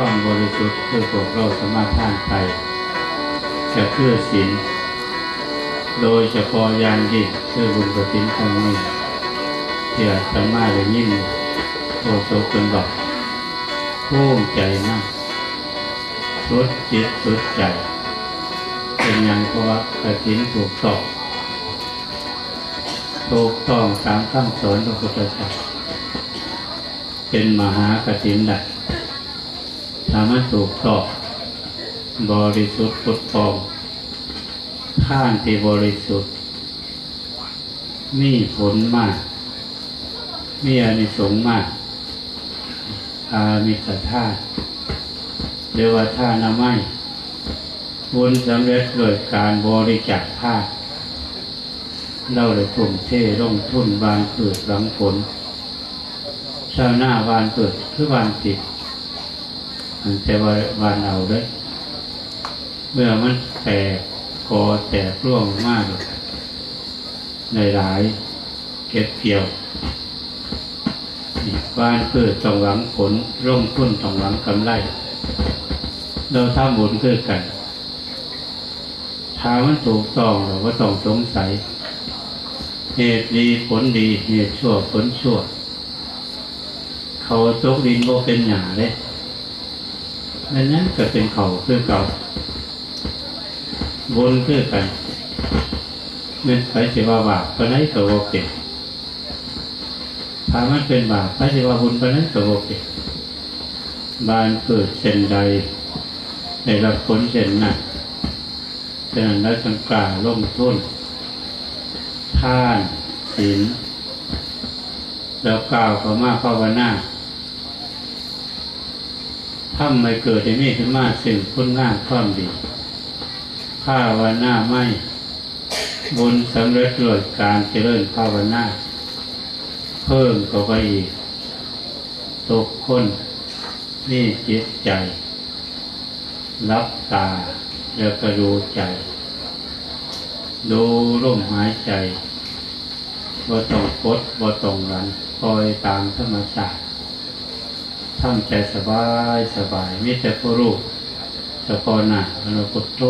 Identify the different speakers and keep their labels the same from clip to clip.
Speaker 1: ความบริสุทธิ์คือพวกเราสามารถท่านไปจะเพื่อศีลโดยเฉพาะอยางยิ่งคือบุญกฐินครั้งนี้เที่อามาได้ยินโอโซคนบอกภูมิใจมากสุดจิตสุดใจ เป็นอย่างเพราะว่ากฐินถูกต้องถูกต้องตามคำสอนพระพุทธเจ้าเป็นมหากฐินแหละ ถ้ามันถูกตองบริสุทธิ์พุทธปองท่านที่บริสุทธิ์ มีผลมาก มีอานิสงส์มาก อามิสธาตุเรียกว่าท่านาไม้บุญสำเร็จโดยการบริจาคผ้าเราเลยทุ่มเทลงทุนบานเกิดหลังผล ชาวหน้าบานเกิดคือวานติด มันแต่ว่าวานเอาเลยเมื่อมันแตกกอแตกร่วงมากในหลายเก็บเกี่ยวบ้านเกิดต้องหวังผลร่มทุนต้องหวังกำไร เราทำบุญคือกันถ้ามันถูกต้องเราก็ต้องสงสัย เหตุดีผลดี เหตุชั่วผลชั่ว เขาตกดินโบเป็นหยาเลย นั่นนั้นก็เป็นเขาคือเก่าบุญคือกันเงินไปสิว่าบาปปานไหนก็บ่เป็นถ้ามันเป็นบาปไปสิว่าบุญปานไหนก็บ่เป็นบานเกิดเช่นใดได้รับผลเช่นนั้นฉะนั้นเราจึงกล้าลงทุนท่านศีลแล้วกล่าวเขามาภาวนา ถ้าไม่เกิดในนี้ขึ้นมาสิ่งคุณงามความดี ภาวนาไม่บุญสำเร็จด้วยการเจริญภาวนา เพิ่มก็ไปอีก ตกคนนี่จิตใจ รับตาแล้วก็ดูใจ ดูลมหายใจบ่ต้องกดบ่ต้องรันปล่อยตามธรรมชาติ ทำใจสบายสบายมิแต่ผู้รู้เฉพาะหน้าอนุพุทโธ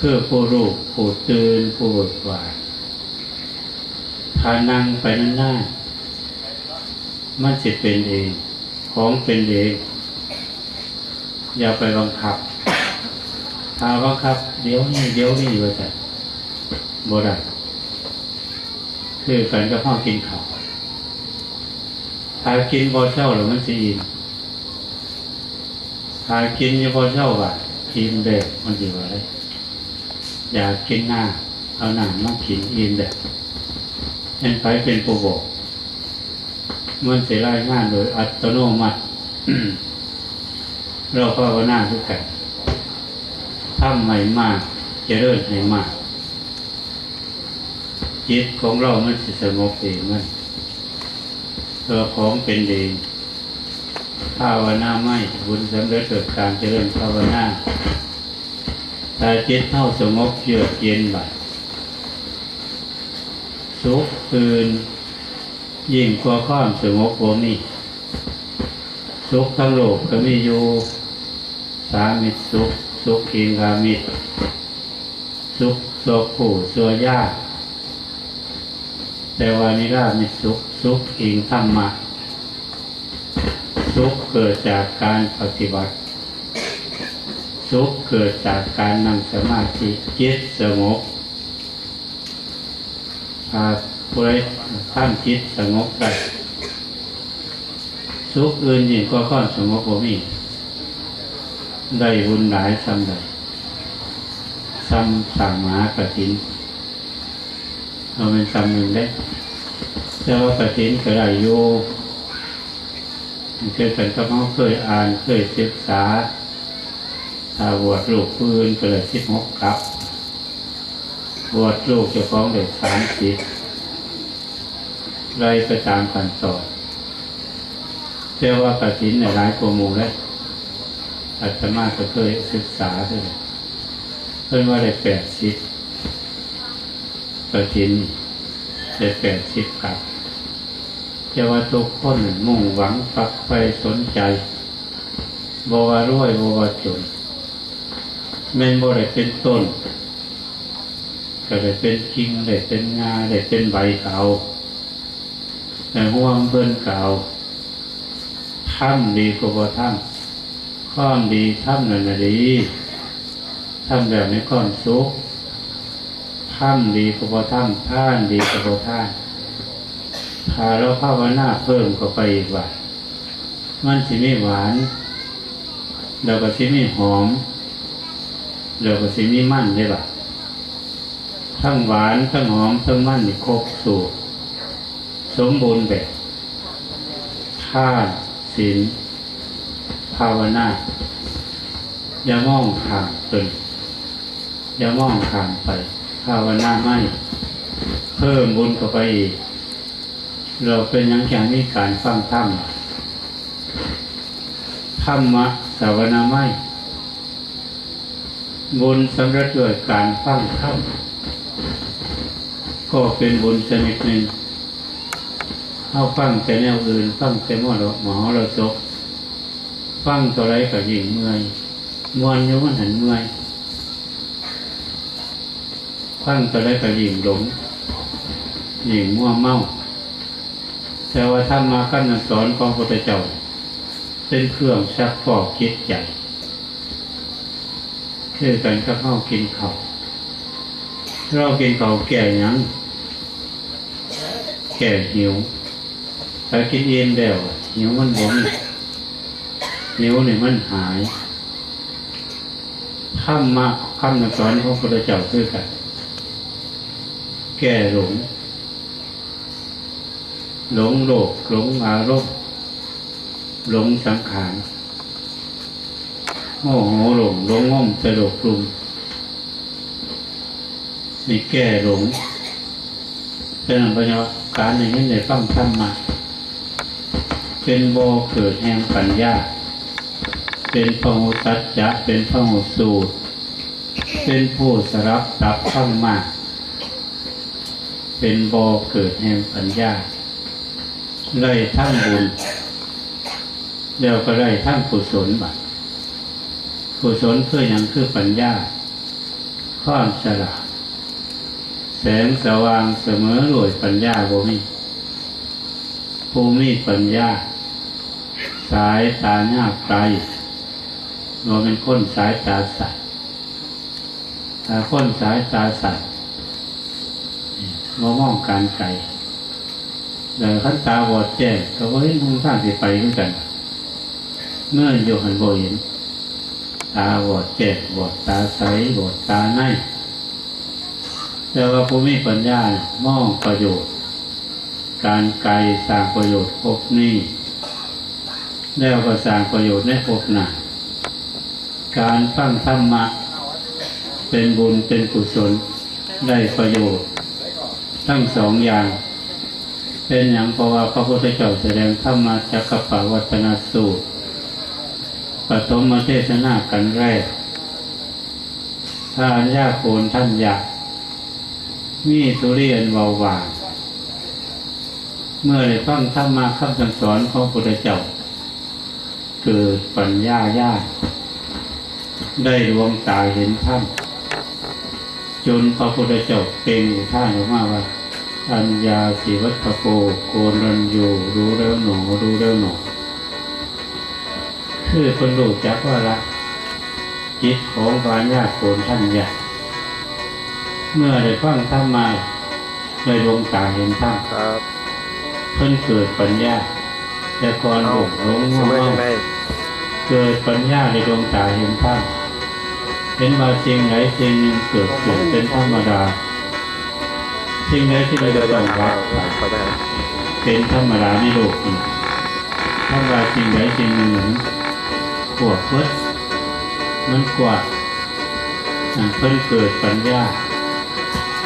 Speaker 1: คือผู้รู้ผู้ตื่นผู้เบิกบานถ้านั่งไปนั่นหน้ามันจะเป็นเองของเป็นเอง อย่าไปบังคับถ้าบังคับ เดี๋ยวนี้เดี๋ยวนี้ว่าแต่บ่ได้คือกันกับพ่อกินข้าว ถ้ากินพอเช่าหรือมันจะอิ่มถ้ากินยังพอเช่าว่าอิ่มเด็กมันจะว่าอะไรอยากกินหน้า เอาหนังมากินอิ่มเด็กเห็นไปเป็นผู้บอกมันจะไล่งานโดยอัตโนมัติเราภาวนาทุกกันทำใหม่มากเจะเริ่มให้มากจิตของเรามันจะสงบเองมัน ตัวของเป็นเองภาวนาไม่บุญสำเร็จเกิดการเจริญภาวนาแต่จิตเท่าสงบเยือกเย็นไปสุขคืน ยิ่งกว่าความสงบโอมีสุขทั้งโลกก็มีอยู่สามิสุขสุขอิงกามิสุขตัวผู้ตัวยาก แต่ว่านิรามิตรสุขสุขอิงธรรมะสุขเกิดจากการปฏิบัติ สุขเกิดจากการนั่งสมาธิจิตสงบหากผู้ใดท่านจิตสงบได้สุขอื่นยิ่งก็ข้อนสงบบ่มีได้บุญหลายซ้ำใดซ้ำสั่งหมากระถิน เราเป็นซ้ำหนึ่งได้แต่ว่ากระถินก็ได้อยู่เคยเป็นก็เขาเคยอ่านเคยศึกษาถ้าบวชลูกปืนก็เลยสิบหกครับ บวชลูกเจ้าของเด็กสามสิบไล่ไปตามขั้นตอนเชื่อว่ากระถินในหลายกว่าหมู่เลยอาตมาก็เคยศึกษาด้วยเพื่อนว่าได้แปดสิบ กระถินได้แปดสิบครับจะว่าทุกคนมุ่งหวังปักไปสนใจบวารวยบวาจนแม่นบ่ได้เป็นต้นก็ได้เป็นกิ่งได้เป็นงาได้เป็นใบเก่าแต่ห่วงเบิ่นเก่าถ้ำดีกว่าบ่ำข้อมดีถ้ำนันน่ะดีถ้ำแบบนี้ก้อนสุก ถ้ำดีกว่าบ่ถ้ำท่านดีกว่าบ่ท่านถ้าเราภาวนาเพิ่มเข้าไปอีกว่า มันสิมีหวานแล้วก็สิมีหอมแล้วก็สิมีมันได้ปะทั้งหวานทั้งหอมทั้งมันนี่ครบสูตรสมบูรณ์แบบทานศีลภาวนาอย่ามองข้ามตนอย่ามองข้ามไป ภาวนาไม่เพิ่มบุญเข้าไปอีก เราเป็นอยังแข่งมีการฟังธรรมธรรมะสาวนาไม่บุญสำเร็จด้วยการฟังธรรมก็เป็นบุญชนิดหนึ่งเข้าฟังแต่แนวอื่น ฟังแต่หมอดหมอเราจบฟังตัวไรก็ยิ่งเมื่อยมวนยุ่มันหันเมื่อย ฟังตัวไรก็ยิ่งหลงยิ่งมั่วเมาแต่ว่าธรรมะขั้นสอนของพระพุทธเจ้า เป็นเครื่องชักฟอกคิดใหญ่คือกันกับข้ากินเขาเรากินเขาแก่ยังแก่หิวถ้ากินเย็นแล้วหิวมันบ่มหิวเนี่ยมันหายธรรมะคำสอนของพระพุทธเจ้าคือกัน แก่หลง หลงโลกหลงอารมณ์หลงสังขารโมโหหลงหลงง่อมจะโลกกลุ่มนี่แก้หลงเป็นอันปัญญาการในนี้ในฟังธรรมะเป็นโบเกิดแห่งปัญญา เป็นพหุตัจจะเป็นพหุสูตรเป็นผู้สรับตับธรรมะ เป็นโบเกิดแห่งปัญญาได้ทั้งบุญเดียวก็ได้ทั้งกุศลบัตกุศลคืออย่างคือปัญญาความฉลาดแสงสว่างเสมอรวยปัญญาบ่มีผู้มีปัญญา สายตาหน้าไกลเราเป็นคนสายตาสัตว์ถ้าคนสายตาสัตว์ มามองการไกลแต่ขั้นตาบอดแจ้งก็ว่าเห็นทางทางที่ไปเหมือนกัน เมื่อโยหันบ่เห็น ตาบอดแจ้งบอดตาใสบอดตาในแต่ว่าผู้มีปัญญามองประโยชน์ การไกลสร้างประโยชน์พบนี้แล้วก็สร้างประโยชน์ในพบหนาการฟังธรรมะเป็นบุญเป็นกุศลได้ประโยชน์ ทั้งสองอย่าง เป็นอย่างเพราะว่าพระพุทธเจ้าแสดงธรรมะจักรปวัตนสูตรปฐมเทศนากันแรกถ้าญาโคนท่านอยากมีทุเรียนเบาหวาน เมื่อได้ฟังธรรมะคำสั่งสอนของพระพุทธเจ้าเกิดปัญญาญาได้ดวงตาเห็นธรรมจนพระพุทธเจ้าเป่งอุท่านออกมาว่า อัญญาสิวัตโกโกนันอยู่รู้แล้วหนอรู้แล้วหนอคือคนรู้จักว่าละจิตของวาญาโกนท่านใหญ่เมื่อได้ฟังธรรมมาได้ดวงตาเห็นธรรม
Speaker 2: ครับ
Speaker 1: เพิ่นเกิดปัญญา แต่ก่อนหลงหลง
Speaker 2: ส
Speaker 1: ง่วง
Speaker 2: มัย
Speaker 1: เมา
Speaker 2: จังได
Speaker 1: เกิดปัญญาในดวงตาเห็นธรรมเห็นว่าสิ่งไหนสิ่งหนึ่งเกิดขึ้นเป็นธรรมดา สิ่งไหนที่เราจะต้องรัก
Speaker 2: บ
Speaker 1: เป็นธรรมดาในโลกนี้ถ้าว่าสิ่งใดสิ่งหนึ่งขวบเพิดมันกว่าอันเพิ่นเกิดปัญญา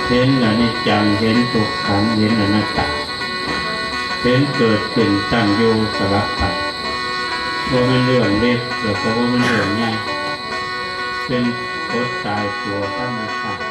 Speaker 1: เห็นอนิจจังเห็นทุกขังเห็นอนัตตาเห็นเกิดขึ้นตั้งอยู่สลับไปว่ามันเรื่องเล็กแล้วก็ว่ามันเรื่องง่ายเป็นกฎตรตายตัวธรรมช